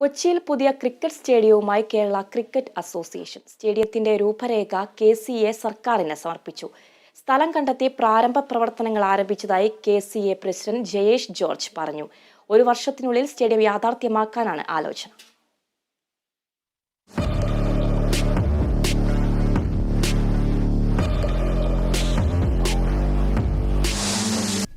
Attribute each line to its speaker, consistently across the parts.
Speaker 1: കൊച്ചിയിൽ പുതിയ ക്രിക്കറ്റ് സ്റ്റേഡിയവുമായി കേരള ക്രിക്കറ്റ് അസോസിയേഷൻ. സ്റ്റേഡിയത്തിന്റെ രൂപരേഖ കെ സി എ സർക്കാരിന് സമർപ്പിച്ചു. സ്ഥലം കണ്ടെത്തി പ്രാരംഭ പ്രവർത്തനങ്ങൾ ആരംഭിച്ചതായി K C A president Jayesh George പറഞ്ഞു. ഒരു വർഷത്തിനുള്ളിൽ സ്റ്റേഡിയം യാഥാർത്ഥ്യമാക്കാനാണ് ആലോചന.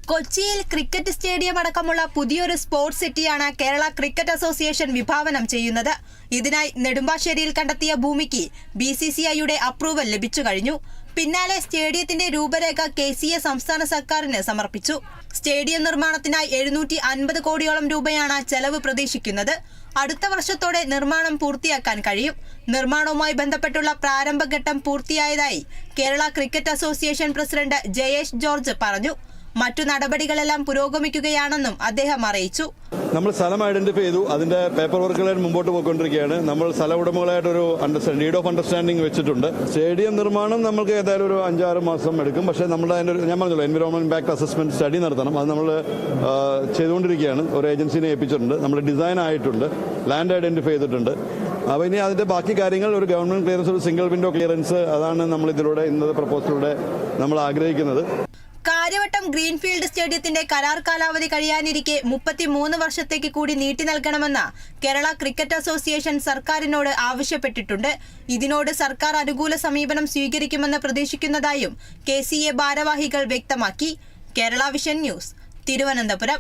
Speaker 2: കൊച്ചിയിൽ ക്രിക്കറ്റ് സ്റ്റേഡിയം അടക്കമുള്ള പുതിയൊരു സ്പോർട്സ് സിറ്റിയാണ് കേരള ക്രിക്കറ്റ് അസോസിയേഷൻ വിഭാവനം ചെയ്യുന്നത്. ഇതിനായി നെടുമ്പാശ്ശേരിയിൽ കണ്ടെത്തിയ ഭൂമിക്ക് ബി സി സി ഐയുടെ അപ്രൂവൽ ലഭിച്ചു കഴിഞ്ഞു. പിന്നാലെ സ്റ്റേഡിയത്തിന്റെ രൂപരേഖ കെ സി എ സംസ്ഥാന സർക്കാരിന് സമർപ്പിച്ചു. സ്റ്റേഡിയം നിർമ്മാണത്തിനായി എഴുന്നൂറ്റി അൻപത് കോടിയോളം രൂപയാണ് ചെലവ് പ്രതീക്ഷിക്കുന്നത്. അടുത്ത വർഷത്തോടെ നിർമ്മാണം പൂർത്തിയാക്കാൻ കഴിയും. നിർമ്മാണവുമായി ബന്ധപ്പെട്ടുള്ള പ്രാരംഭഘട്ടം പൂർത്തിയായതായി Kerala cricket association president Jayesh George പറഞ്ഞു. മറ്റു നടപടികളെല്ലാം പുരോഗമിക്കുകയാണെന്നും അദ്ദേഹം അറിയിച്ചു.
Speaker 3: നമ്മൾ സ്ഥലം ഐഡന്റിഫൈ ചെയ്തു. അതിന്റെ പേപ്പർ വർക്കുകൾ മുമ്പോട്ട് പോയിക്കൊണ്ടിരിക്കുകയാണ്. നമ്മൾ സ്ഥല ഉടമകളായിട്ടൊരു അണ്ടർസ്റ്റാൻഡ് നീഡ് ഓഫ് അണ്ടർസ്റ്റാൻഡിംഗ് വെച്ചിട്ടുണ്ട്. സ്റ്റേഡിയം നിർമ്മാണം നമുക്ക് ഏതായാലും ഒരു അഞ്ചാറ് മാസം എടുക്കും. പക്ഷേ നമ്മുടെ അതിന്റെ ഞാൻ പറഞ്ഞല്ലോ എൻവിറോൺമെന്റ് ഇമ്പാക്ട് അസസ്മെന്റ് സ്റ്റഡി നടത്തണം. അത് നമ്മൾ ചെയ്തുകൊണ്ടിരിക്കുകയാണ്. ഒരു ഏജൻസിനെ ഏൽപ്പിച്ചിട്ടുണ്ട്. നമ്മൾ ഡിസൈൻ ആയിട്ടുണ്ട്. ലാൻഡ് ഐഡന്റിഫൈ ചെയ്തിട്ടുണ്ട്. അപ്പോൾ ഇനി അതിന്റെ ബാക്കി കാര്യങ്ങൾ ഒരു ഗവൺമെന്റ് ക്ലിയറൻസ് ഒരു സിംഗിൾ വിൻഡോ ക്ലിയറൻസ് അതാണ് നമ്മൾ ഇതിലൂടെ ഇന്നത്തെ പ്രപ്പോസലിലൂടെ നമ്മൾ ആഗ്രഹിക്കുന്നത്.
Speaker 2: കാര്യവട്ടം ഗ്രീൻഫീൽഡ് സ്റ്റേഡിയത്തിന്റെ കരാർ കാലാവധി കഴിയാനിരിക്കെ മുപ്പത്തിമൂന്ന് വർഷത്തേക്ക് കൂടി നീട്ടി നൽകണമെന്ന് കേരള ക്രിക്കറ്റ് അസോസിയേഷൻ സർക്കാരിനോട് ആവശ്യപ്പെട്ടിട്ടുണ്ട്. ഇതിനോട് സർക്കാർ അനുകൂല സമീപനം സ്വീകരിക്കുമെന്ന് പ്രതീക്ഷിക്കുന്നതായും കെ ഭാരവാഹികൾ വ്യക്തമാക്കി. Kerala vision news Thiruvananthapuram.